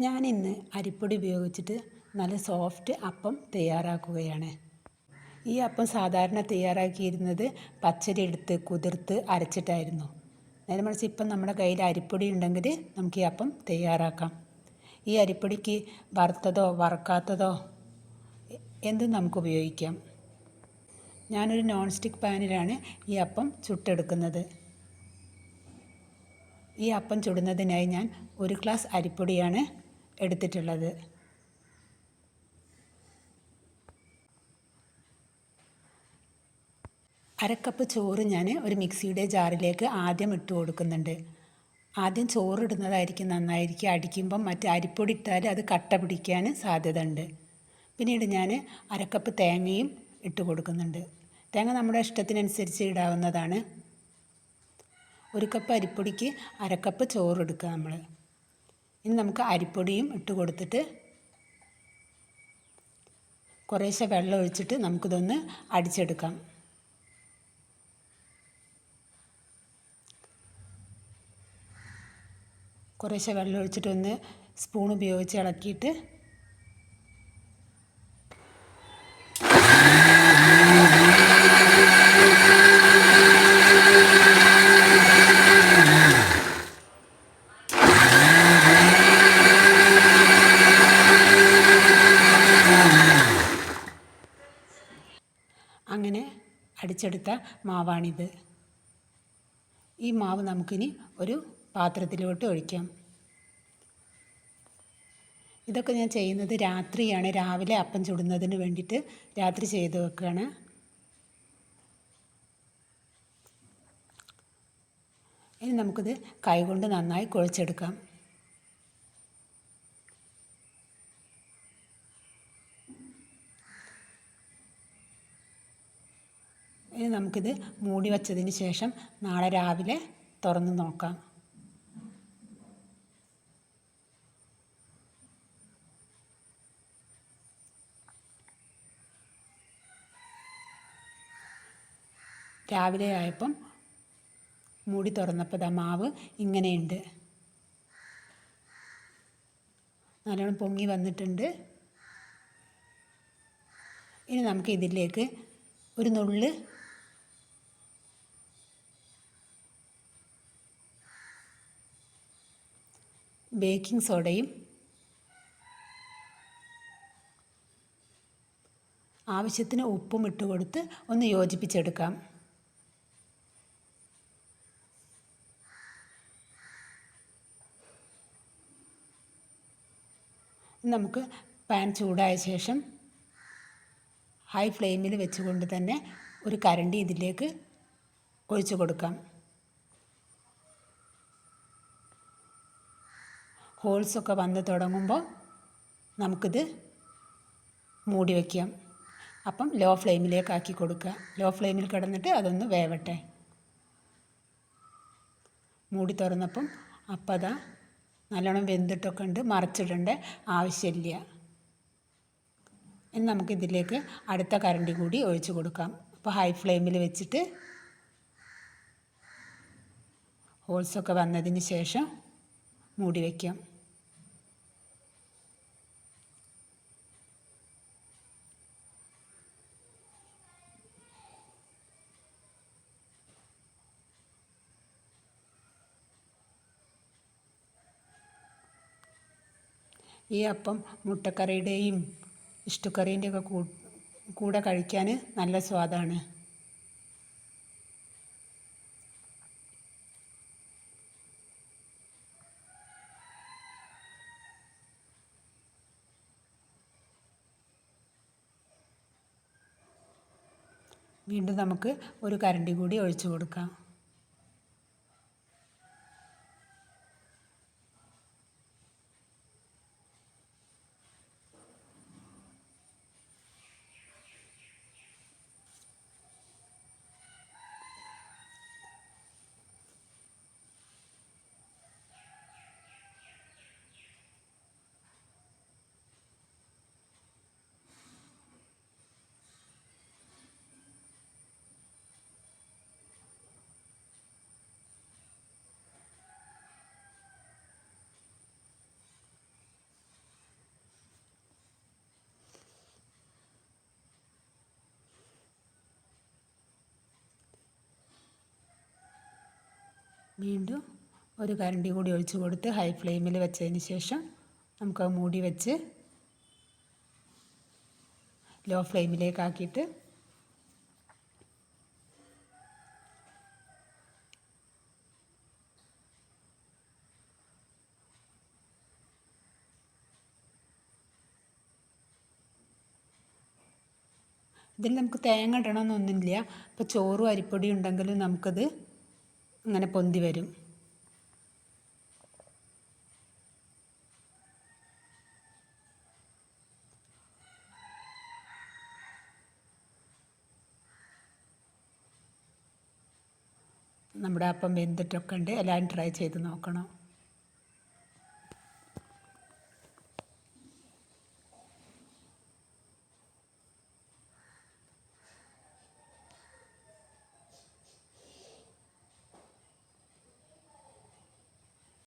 ഞാനിന്ന് അരിപ്പൊടി ഉപയോഗിച്ചിട്ട് നല്ല സോഫ്റ്റ് അപ്പം തയ്യാറാക്കുകയാണ്. ഈ അപ്പം സാധാരണ തയ്യാറാക്കിയിരുന്നത് പച്ചരി എടുത്ത് കുതിർത്ത് അരച്ചിട്ടായിരുന്നു. നേരെ മറിച്ച് ഇപ്പം നമ്മുടെ കയ്യിൽ അരിപ്പൊടി ഉണ്ടെങ്കിൽ നമുക്ക് ഈ അപ്പം തയ്യാറാക്കാം. ഈ അരിപ്പൊടിക്ക് വറുത്തതോ വറുക്കാത്തതോ എന്തും നമുക്ക് ഉപയോഗിക്കാം? ഞാനൊരു നോൺ സ്റ്റിക്ക് പാനിലാണ് ഈ അപ്പം ചുട്ടെടുക്കുന്നത്. ഈ അപ്പം ചുടുന്നതിനായി ഞാൻ ഒരു ഗ്ലാസ് അരിപ്പൊടിയാണ് എടുത്തിട്ടുള്ളത്. അരക്കപ്പ് ചോറ് ഞാൻ ഒരു മിക്സിയുടെ ജാറിലേക്ക് ആദ്യം ഇട്ട് കൊടുക്കുന്നുണ്ട്. ആദ്യം ചോറ് ഇടുന്നതായിരിക്കും നന്നായിരിക്കും. അടിക്കുമ്പം മറ്റേ അരിപ്പൊടി ഇട്ടാൽ അത് കട്ട പിടിക്കാൻ സാധ്യത ഉണ്ട് പിന്നീട് ഞാൻ അരക്കപ്പ് തേങ്ങയും ഇട്ട് കൊടുക്കുന്നുണ്ട്. തേങ്ങ നമ്മുടെ ഇഷ്ടത്തിനനുസരിച്ച് ഇടാവുന്നതാണ്. ഒരു കപ്പ് അരിപ്പൊടിക്ക് അരക്കപ്പ് ചോറ് എടുക്കുക നമ്മൾ ഇനി നമുക്ക് അരിപ്പൊടിയും ഇട്ട് കൊടുത്തിട്ട് കുറേശ്ശെ വെള്ളം ഒഴിച്ചിട്ട് നമുക്കിതൊന്ന് അടിച്ചെടുക്കാം. കുറേശ്ശെ വെള്ളം ഒഴിച്ചിട്ടൊന്ന് സ്പൂൺ ഉപയോഗിച്ച് ഇളക്കിയിട്ട് അങ്ങനെ അടിച്ചെടുത്ത മാവാണിത്. ഈ മാവ് നമുക്കിനി ഒരു പാത്രത്തിലോട്ട് ഒഴിക്കാം. ഇതൊക്കെ ഞാൻ ചെയ്യുന്നത് രാത്രിയാണ്. രാവിലെ അപ്പം ചുടുന്നതിന് വേണ്ടിയിട്ട് രാത്രി ചെയ്ത് വെക്കുകയാണ് ഇനി നമുക്കിത് കൈകൊണ്ട് നന്നായി കുഴച്ചെടുക്കാം ഇനി നമുക്കിത് മൂടി വച്ചതിന് ശേഷം നാളെ രാവിലെ തുറന്ന് നോക്കാം. രാവിലെ ആയപ്പം മൂടി തുറന്നപ്പോൾ ആ മാവ് ഇങ്ങനെയുണ്ട്. നല്ലോണം പൊങ്ങി വന്നിട്ടുണ്ട്. ഇനി നമുക്ക് ഇതിലേക്ക് ഒരു നുള്ള് ബേക്കിംഗ് സോഡയും ആവശ്യത്തിന് ഉപ്പും ഇട്ട് കൊടുത്ത് ഒന്ന് യോജിപ്പിച്ചെടുക്കാം. നമുക്ക് പാൻ ചൂടായ ശേഷം ഹൈ ഫ്ലെയിമിൽ വെച്ചുകൊണ്ട് തന്നെ ഒരു കരണ്ടി ഇതിലേക്ക് ഒഴിച്ചു കൊടുക്കാം. ഹോൾസൊക്കെ വന്ന് തുടങ്ങുമ്പോൾ നമുക്കിത് മൂടി വയ്ക്കാം. അപ്പം ലോ ഫ്ലെയിമിലേക്ക് ആക്കി കൊടുക്കുക. ലോ ഫ്ലെയിമിൽ കിടന്നിട്ട് അതൊന്ന് വേവട്ടെ. മൂടി തുറന്നപ്പം അപ്പം അതാ നല്ലോണം വെന്തിട്ടൊക്കെ ഉണ്ട്. മറിച്ചിടേണ്ട ആവശ്യമില്ല. ഇനി നമുക്കിതിലേക്ക് അടുത്ത കരണ്ടി കൂടി ഒഴിച്ചു കൊടുക്കാം. അപ്പോൾ ഹൈ ഫ്ലെയിമിൽ വെച്ചിട്ട് ഹോൾസൊക്കെ വന്നതിന് ശേഷം മൂടി വയ്ക്കാം ഈ അപ്പം മുട്ടക്കറിയുടെയും ഇഷ്ടക്കറീന്റെയൊക്കെ കൂടെ കഴിക്കാൻ നല്ല സ്വാദാണ്. വീണ്ടും നമുക്ക് ഒരു കരണ്ടി കൂടി ഒഴിച്ചു കൊടുക്കാം. വീണ്ടും ഒരു കരണ്ടി കൂടി ഒഴിച്ചു കൊടുത്ത് ഹൈ ഫ്ലെയിമിൽ വെച്ചതിന് ശേഷം നമുക്ക് മൂടി വെച്ച് ലോ ഫ്ലെയിമിലേക്കാക്കിയിട്ട് ഇതിൽ നമുക്ക് തേങ്ങ ഇടണമെന്നൊന്നുമില്ല. ഇപ്പോൾ ചോറും അരിപ്പൊടി ഉണ്ടെങ്കിലും നമുക്കത് ഇങ്ങനെ പൊന്തി വരും. നമ്മുടെ അപ്പം വെന്തിട്ടൊക്കെ ഉണ്ട്. എല്ലാവരും ട്രൈ ചെയ്ത് നോക്കണം.